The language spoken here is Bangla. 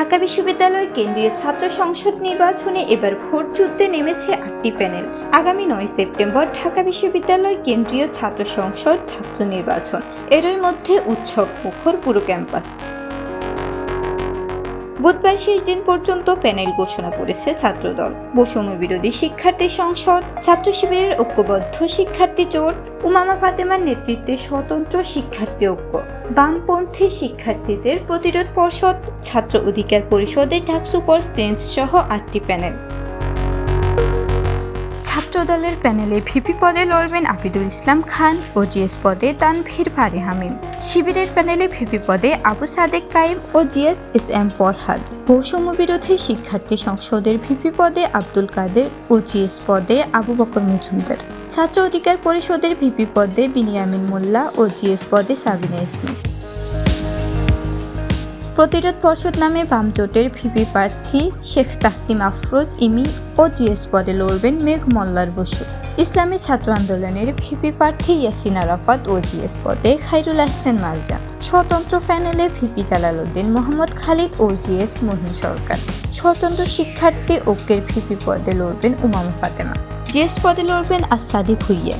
ঢাকা বিশ্ববিদ্যালয় কেন্দ্রীয় ছাত্র সংসদ নির্বাচনে এবার ভোট যুদ্ধে নেমেছে আটটি প্যানেল। আগামী নয় সেপ্টেম্বর ঢাকা বিশ্ববিদ্যালয় কেন্দ্রীয় ছাত্র সংসদ ছাত্র নির্বাচন। এরই মধ্যে উৎসব মুখর পুরো ক্যাম্পাস। বুধবার শেষ দিন পর্যন্ত প্যানেল ঘোষণা করেছে ছাত্রদল। বৈষম্য বিরোধী শিক্ষার্থী সংসদ, ছাত্র শিবিরের ঐক্যবদ্ধ শিক্ষার্থী জোট, উমামা ফাতেমার নেতৃত্বে স্বতন্ত্র শিক্ষার্থী ঐক্য। বামপন্থী শিক্ষার্থীদের প্রতিরোধ পর্ষদ, ছাত্র অধিকার পরিষদের ঢাক সুপার সেন্স সহ আটটি প্যানেল। ছাত্রদলের প্যানেলে ভিপি পদে লড়বেন আবিদুল ইসলাম খান ও জিএস পদে তানভীর ফারি হামিম শিবিরের প্যানেলে ভিপি পদে আবু সাদেক কাইম ও জিএস এস এম ফরহাদ। বৈষম্য বিরোধী শিক্ষার্থী সংসদের ভিপি পদে আব্দুল কাদের ও জিএস পদে আবু বকর মজুমদার। ছাত্র অধিকার পরিষদের ভিপি পদে বিনিয়ামিন মোল্লা ও জিএস পদে সাবিনা ইসমিন প্রতিরোধ পর্ষদ নামে বাম জোটের ভিপি প্রার্থী শেখ তাসলিম আফরোজ ইমি ও জিএস পদে লড়বেন মেঘ মল্লার বসু। ইসলামী ছাত্র আন্দোলনের ভিপি প্রার্থী ইয়াসিন আরাফাত ও জিএস পদে খাইরুল আহসেন মারজান। স্বতন্ত্র প্যানেলে ভিপি জালালউদ্দিন, মোহাম্মদ খালিদ ও জিএস মহিন সরকার। স্বতন্ত্র শিক্ষার্থী ঐক্যের ভিপি পদে লড়বেন উমাম ফাতেমা। জিএস পদে লড়বেন আসাদি ভুইয়া।